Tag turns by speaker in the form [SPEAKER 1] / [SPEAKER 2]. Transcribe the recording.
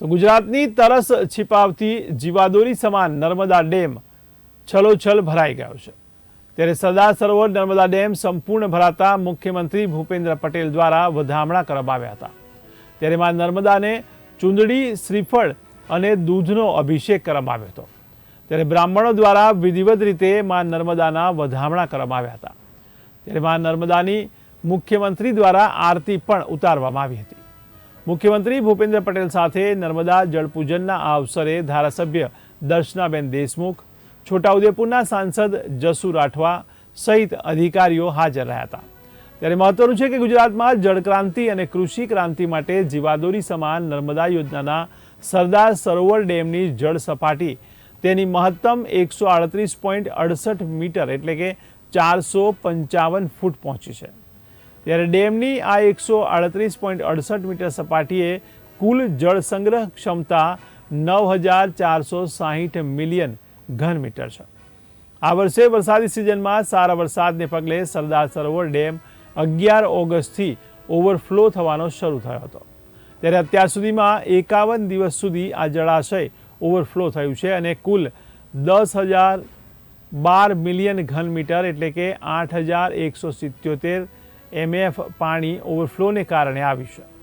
[SPEAKER 1] તો ગુજરાતની તરસ છિપાવતી જીવાદોરી સમાન નર્મદા ડેમ છલોછલ ભરાઈ ગયો છે. ત્યારે સરદાર સરોવર નર્મદા ડેમ સંપૂર્ણ ભરાતા મુખ્યમંત્રી ભૂપેન્દ્ર પટેલ દ્વારા વધામણા કરવામાં હતા. ત્યારે માં નર્મદાને ચૂંદડી, શ્રીફળ અને દૂધનો અભિષેક કરવામાં આવ્યો હતો. ત્યારે બ્રાહ્મણો દ્વારા વિધિવત રીતે માં નર્મદાના વધામણા કરવામાં આવ્યા હતા. ત્યારે માં નર્મદાની મુખ્યમંત્રી દ્વારા આરતી પણ ઉતારવામાં આવી હતી. મુખ્યમંત્રી ભૂપેન્દ્ર પટેલ સાથે નર્મદા જળપૂજનના આ અવસરે ધારાસભ્ય દર્શનાબેન દેશમુખ, છોટાઉદેપુરના સાંસદ જસુ રાઠવા સહિત અધિકારીઓ હાજર રહ્યા હતા. ત્યારે મહત્વનું છે કે ગુજરાતમાં જળક્રાંતિ અને કૃષિ ક્રાંતિ માટે જીવાદોરી સમાન નર્મદા યોજનાના સરદાર સરોવર ડેમની જળ સપાટી તેની મહત્તમ એકસો આડત્રીસ પોઈન્ટ અડસઠ મીટર એટલે કે ચારસો પંચાવન ફૂટ પહોંચી છે. ત્યારે ડેમની આ એકસો આડત્રીસ પોઈન્ટ અડસઠ મીટર સપાટીએ કુલ જળ સંગ્રહ ક્ષમતા નવ હજાર ચારસો સાહીઠ મિલિયન ઘન મીટર છે. આ વર્ષે વરસાદી સિઝનમાં સારા વરસાદને પગલે સરદાર સરોવર ડેમ અગિયાર ઓગસ્ટથી ઓવરફ્લો થવાનો શરૂ થયો હતો. ત્યારે અત્યાર સુધીમાં એકાવન દિવસ સુધી આ જળાશય ઓવરફ્લો થયું છે અને કુલ દસ હજાર બાર મિલિયન ઘન મીટર એટલે કે આઠ હજાર એકસો સિત્યોતેર એમએફ પાણી ઓવરફ્લોને કારણે આવ્યું છે.